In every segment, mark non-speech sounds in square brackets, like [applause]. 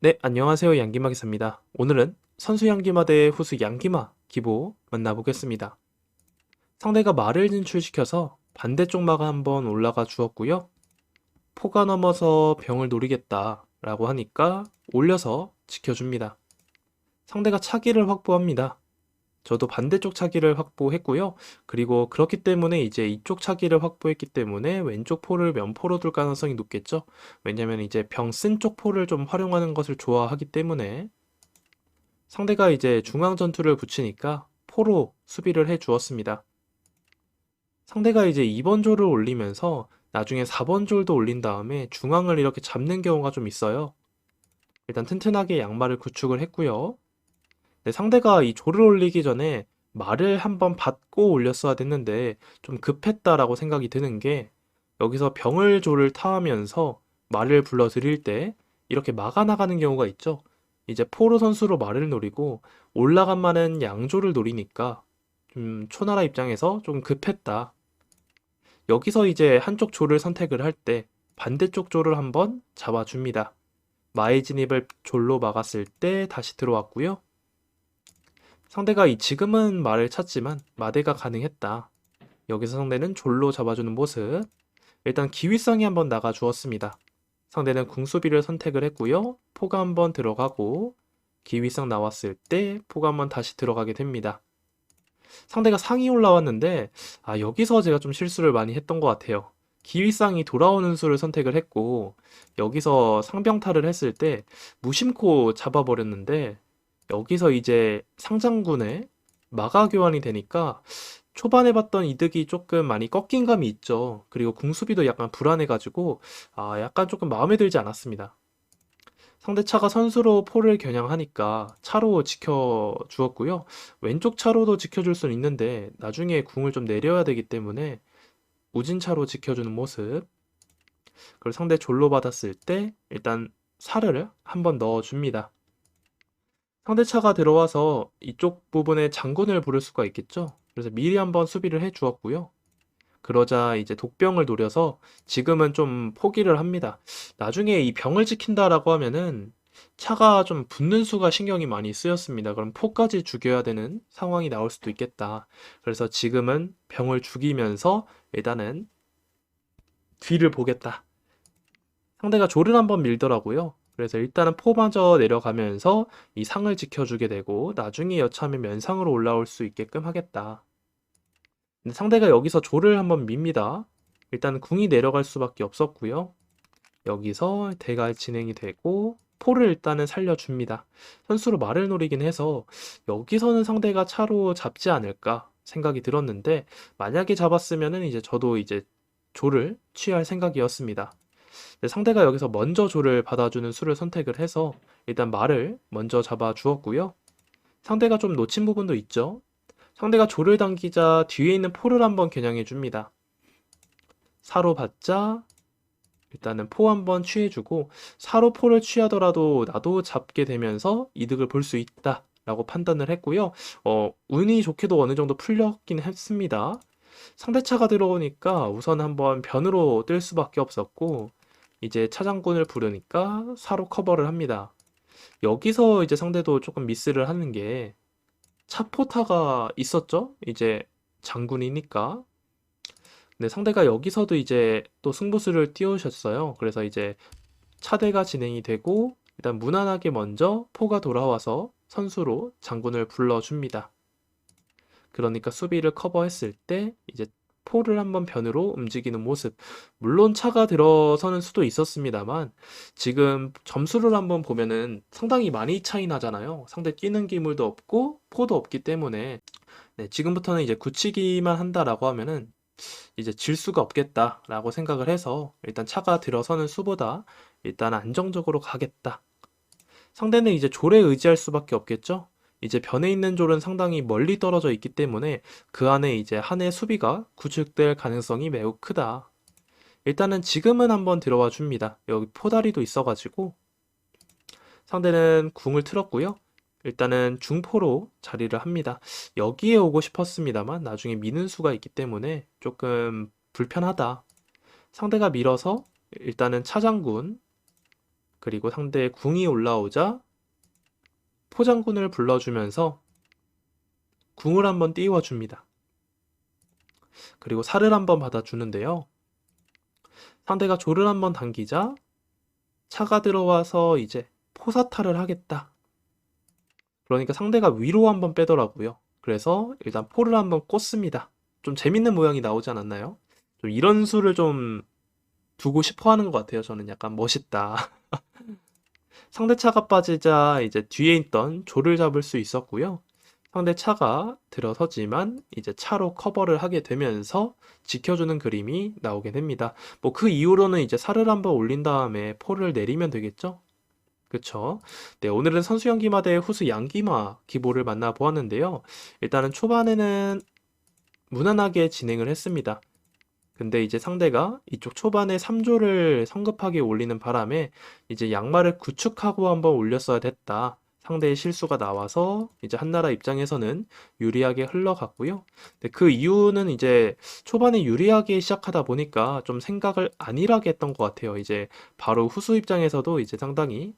네, 안녕하세요. 양기마 기사입니다. 오늘은 선수 양기마 대 후수 양기마 기보 만나보겠습니다. 상대가 말을 진출시켜서 반대쪽 마가 한번 올라가 주었고요. 포가 넘어서 병을 노리겠다 라고 하니까 올려서 지켜줍니다. 상대가 차기를 확보합니다. 저도 반대쪽 차기를 확보했고요. 그리고 그렇기 때문에 이제 이쪽 차기를 확보했기 때문에 왼쪽 포를 면포로 둘 가능성이 높겠죠. 왜냐면 이제 병 쓴 쪽 포를 좀 활용하는 것을 좋아하기 때문에 상대가 이제 중앙 전투를 붙이니까 포로 수비를 해 주었습니다. 상대가 이제 2번 졸을 올리면서 나중에 4번 졸도 올린 다음에 중앙을 이렇게 잡는 경우가 좀 있어요. 일단 튼튼하게 양말을 구축을 했고요. 네, 상대가 이 조를 올리기 전에 말을 한번 받고 올렸어야 됐는데 좀 급했다라고 생각이 드는 게 여기서 병을 조를 타면서 말을 불러 드릴 때 이렇게 막아 나가는 경우가 있죠. 이제 포로 선수로 말을 노리고 올라간 말은 양조를 노리니까 좀 초나라 입장에서 좀 급했다. 여기서 이제 한쪽 조를 선택을 할 때 반대쪽 조를 한번 잡아줍니다. 마의 진입을 졸로 막았을 때 다시 들어왔고요. 상대가 이 지금은 말을 찾지만 마대가 가능했다. 여기서 상대는 졸로 잡아주는 모습. 일단 기위성이 한번 나가 주었습니다. 상대는 궁수비를 선택을 했고요. 포가 한번 들어가고 기위성 나왔을 때 포가 한번 다시 들어가게 됩니다. 상대가 상이 올라왔는데 아 여기서 제가 좀 실수를 많이 했던 것 같아요. 기위상이 돌아오는 수를 선택을 했고 여기서 상병탈을 했을 때 무심코 잡아버렸는데 여기서 이제 상장군의 마가 교환이 되니까 초반에 봤던 이득이 조금 많이 꺾인 감이 있죠. 그리고 궁수비도 약간 불안해가지고 아 약간 조금 마음에 들지 않았습니다. 상대차가 선수로 포를 겨냥하니까 차로 지켜주었고요. 왼쪽 차로도 지켜줄 수는 있는데 나중에 궁을 좀 내려야 되기 때문에 우진차로 지켜주는 모습. 그리고 상대 졸로 받았을 때 일단 사르를 한번 넣어줍니다. 상대차가 들어와서 이쪽 부분에 장군을 부를 수가 있겠죠. 그래서 미리 한번 수비를 해 주었고요. 그러자 이제 독병을 노려서 지금은 좀 포기를 합니다. 나중에 이 병을 지킨다라고 하면은 차가 좀 붙는 수가 신경이 많이 쓰였습니다. 그럼 포까지 죽여야 되는 상황이 나올 수도 있겠다. 그래서 지금은 병을 죽이면서 일단은 뒤를 보겠다. 상대가 조를 한번 밀더라고요. 그래서 일단은 포마저 내려가면서 이 상을 지켜주게 되고 나중에 여차하면 면상으로 올라올 수 있게끔 하겠다. 근데 상대가 여기서 조를 한번 밉니다. 일단 궁이 내려갈 수밖에 없었고요. 여기서 대가 진행이 되고 포를 일단은 살려줍니다. 선수로 말을 노리긴 해서 여기서는 상대가 차로 잡지 않을까 생각이 들었는데 만약에 잡았으면은 이제 저도 이제 조를 취할 생각이었습니다. 근데 상대가 여기서 먼저 조를 받아주는 수를 선택을 해서 일단 말을 먼저 잡아 주었고요. 상대가 좀 놓친 부분도 있죠. 상대가 조를 당기자 뒤에 있는 포를 한번 겨냥해 줍니다. 사로 받자 일단은 포 한번 취해주고 사로 포를 취하더라도 나도 잡게 되면서 이득을 볼 수 있다 라고 판단을 했고요. 어, 운이 좋게도 어느 정도 풀렸긴 했습니다. 상대차가 들어오니까 우선 한번 변으로 뜰 수밖에 없었고 이제 차장군을 부르니까 사로 커버를 합니다. 여기서 이제 상대도 조금 미스를 하는 게 차포타가 있었죠? 이제 장군이니까. 근데 상대가 여기서도 이제 또 승부수를 띄우셨어요. 그래서 이제 차대가 진행이 되고 일단 무난하게 먼저 포가 돌아와서 선수로 장군을 불러줍니다. 그러니까 수비를 커버했을 때 이제 포를 한번 변으로 움직이는 모습. 물론 차가 들어서는 수도 있었습니다만 지금 점수를 한번 보면은 상당히 많이 차이 나잖아요. 상대 뛰는 기물도 없고 포도 없기 때문에 네, 지금부터는 이제 굳히기만 한다라고 하면은 이제 질 수가 없겠다라고 생각을 해서 일단 차가 들어서는 수보다 일단 안정적으로 가겠다. 상대는 이제 졸에 의지할 수밖에 없겠죠. 이제 변에 있는 졸은 상당히 멀리 떨어져 있기 때문에 그 안에 이제 한 해 수비가 구축될 가능성이 매우 크다. 일단은 지금은 한번 들어와 줍니다. 여기 포다리도 있어가지고 상대는 궁을 틀었고요. 일단은 중포로 자리를 합니다. 여기에 오고 싶었습니다만 나중에 미는 수가 있기 때문에 조금 불편하다. 상대가 밀어서 일단은 차장군 그리고 상대의 궁이 올라오자 포장군을 불러주면서 궁을 한번 띄워줍니다. 그리고 살을 한번 받아주는데요. 상대가 조를 한번 당기자 차가 들어와서 이제 포사타를 하겠다. 그러니까 상대가 위로 한번 빼더라고요. 그래서 일단 포를 한번 꽂습니다. 좀 재밌는 모양이 나오지 않았나요? 좀 이런 수를 좀 두고 싶어 하는 것 같아요. 저는 약간 멋있다. [laughs] 상대 차가 빠지자 이제 뒤에 있던 조를 잡을 수 있었고요. 상대 차가 들어서지만 이제 차로 커버를 하게 되면서 지켜주는 그림이 나오게 됩니다. 뭐 그 이후로는 이제 살을 한번 올린 다음에 포를 내리면 되겠죠? 그쵸? 네, 오늘은 선수 연기마 대 후수 양기마 기보를 만나보았는데요. 일단은 초반에는 무난하게 진행을 했습니다. 근데 이제 상대가 이쪽 초반에 3조를 성급하게 올리는 바람에 이제 양말을 구축하고 한번 올렸어야 됐다. 상대의 실수가 나와서 이제 한나라 입장에서는 유리하게 흘러갔고요. 근데 그 이유는 이제 초반에 유리하게 시작하다 보니까 좀 생각을 안일하게 했던 것 같아요. 이제 바로 후수 입장에서도 이제 상당히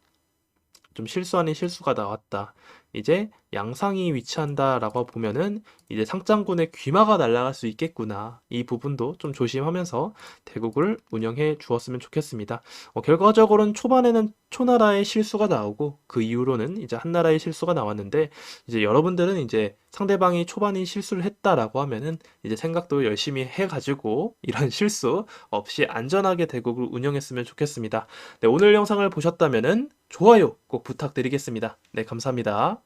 좀 실수 아닌 실수가 나왔다. 이제 양상이 위치한다라고 보면은 이제 상장군의 귀마가 날아갈 수 있겠구나. 이 부분도 좀 조심하면서 대국을 운영해 주었으면 좋겠습니다. 어, 결과적으로는 초반에는 초나라의 실수가 나오고 그 이후로는 이제 한나라의 실수가 나왔는데 이제 여러분들은 이제 상대방이 초반에 실수를 했다라고 하면은 이제 생각도 열심히 해가지고 이런 [laughs] 실수 없이 안전하게 대국을 운영했으면 좋겠습니다. 네, 오늘 영상을 보셨다면은 좋아요 꼭 부탁드리겠습니다. 네, 감사합니다.